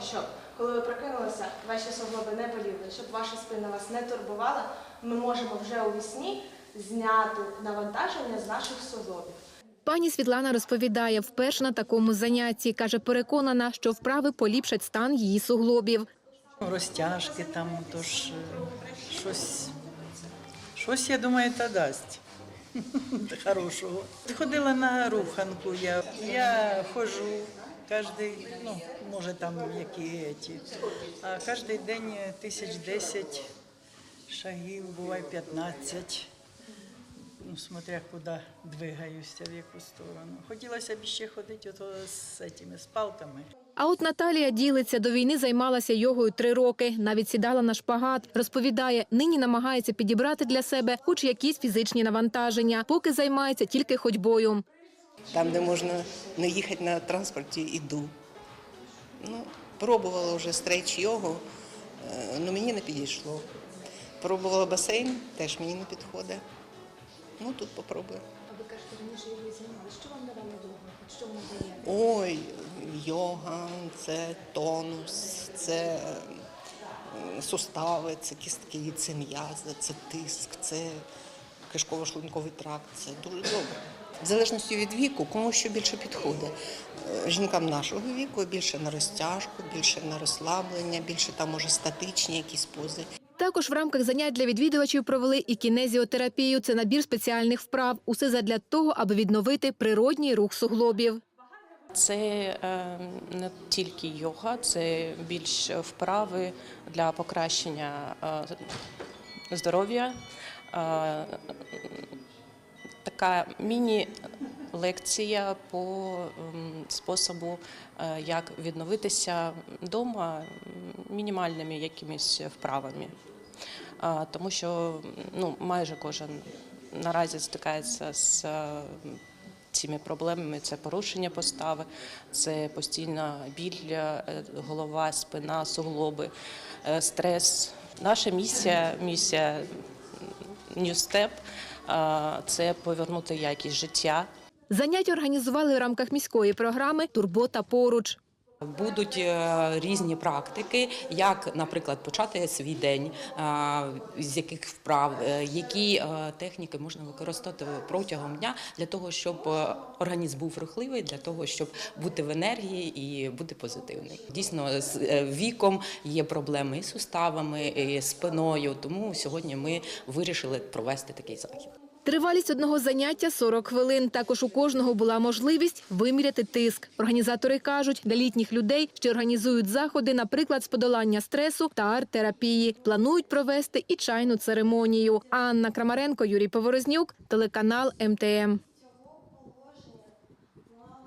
Щоб коли ви прокинулися, ваші суглоби не боліли, щоб ваша спина вас не турбувала, ми можемо вже у вісні зняти навантаження з наших суглобів. Пані Світлана розповідає, вперше на такому занятті. Каже, переконана, що вправи поліпшать стан її суглобів. Розтяжки там, тож е, щось, щось, я думаю, та дасть хорошого. Ходила на руханку, я, я ходжу кожен, ну, може там які ті, а кожен день тисяч десять шагів, буває 15. Ну, смотря куди двигаюся, в яку сторону. Хотілося б ще ходити ото з цими з палками. А от Наталія ділиться, до війни займалася йогою три роки, навіть сідала на шпагат. Розповідає, нині намагається підібрати для себе хоч якісь фізичні навантаження, поки займається тільки ходьбою. Там, де можна не їхати на транспорті, іду. Ну, пробувала вже стрейч йогу, але мені не підійшло. Пробувала басейн, теж мені не підходить. Ну, тут попробую. А ви кажете, раніше його займалися. Що вам давало йогу? Що вона дає? Ой, йога, це тонус, це е, сустави, це кістки, це м'язи, це тиск, це кишково-шлунковий тракт. Це дуже добре. В залежності від віку, кому що більше підходить. Е, Жінкам нашого віку більше на розтяжку, більше на розслаблення, більше там може статичні якісь пози. Також в рамках занять для відвідувачів провели і кінезіотерапію. Це набір спеціальних вправ. Усе задля того, аби відновити природній рух суглобів. Це е, не тільки йога, це більш вправи для покращення е, здоров'я. Така міні-лекція по ем, способу, е, як відновитися вдома мінімальними якимись вправами. Тому що ну, майже кожен наразі стикається з е, цими проблемами. Це порушення постави, це постійна біль, е, голова, спина, суглоби, стрес. Наша місія, місія New Step це повернути якість життя Заняття організували в рамках міської програми Турбота поруч. Будуть е, різні практики, як, наприклад, почати свій день, е, з яких вправ, е, які техніки можна використати протягом дня для того, щоб організм був рухливий, для того, щоб бути в енергії і бути позитивним. Дійсно, з віком є проблеми і з суставами, і спиною. Тому сьогодні ми вирішили провести такий захід. Тривалість одного заняття 40 хвилин. Також у кожного була можливість виміряти тиск. Організатори кажуть, для літніх людей, що організують заходи, наприклад, з подолання стресу та арт-терапії, планують провести і чайну церемонію. Анна Крамаренко, Юрій Поворознюк, телеканал МТМ.